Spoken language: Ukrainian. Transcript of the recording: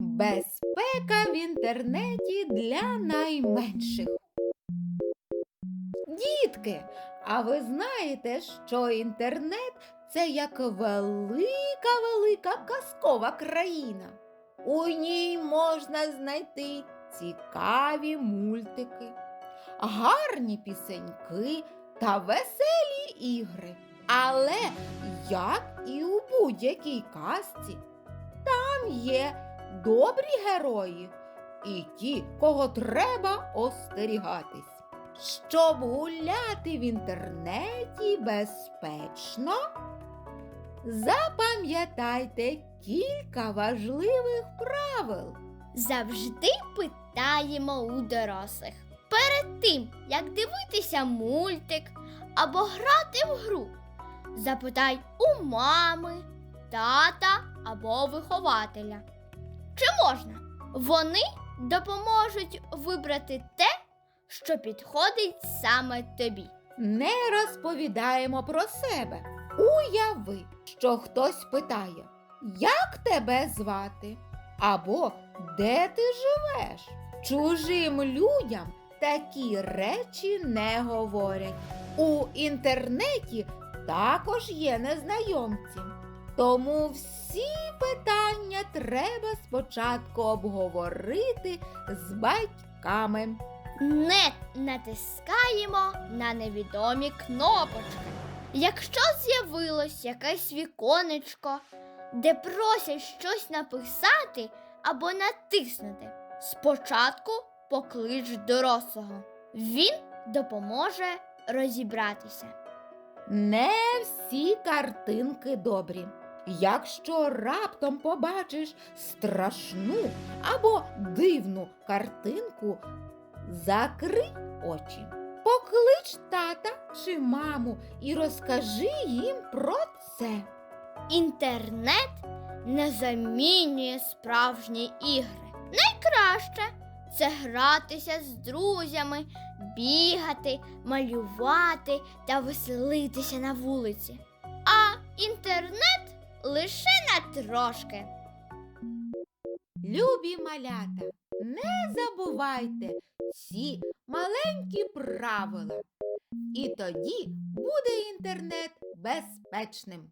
Безпека в інтернеті для найменших. Дітки, а ви знаєте, що інтернет це як велика велика казкова країна. У ній можна знайти цікаві мультики, гарні пісеньки та веселі ігри. Але як і у будь-якій казці, там є добрі герої і ті, кого треба остерігатись. Щоб гуляти в інтернеті безпечно, запам'ятайте кілька важливих правил. Завжди питаємо у дорослих. Перед тим, як дивитися мультик або грати в гру, запитай у мами, тата або вихователя. Чи можна? Вони допоможуть вибрати те, що підходить саме тобі. Не розповідаємо про себе. Уяви, що хтось питає, як тебе звати? Або де ти живеш? Чужим людям такі речі не говорять. У інтернеті також є незнайомці. Тому всі питання треба спочатку обговорити з батьками. Не натискаємо на невідомі кнопочки. Якщо з'явилось якесь віконечко, де просять щось написати або натиснути, спочатку поклич дорослого. Він допоможе розібратися. Не всі картинки добрі. Якщо раптом побачиш страшну або дивну картинку, закрий очі. Поклич тата чи маму і розкажи їм про це. Інтернет не замінює справжні ігри. Найкраще це гратися з друзями, бігати, малювати та веселитися на вулиці. А інтернет лише на трошки. Любі малята, не забувайте ці маленькі правила. І тоді буде інтернет безпечним.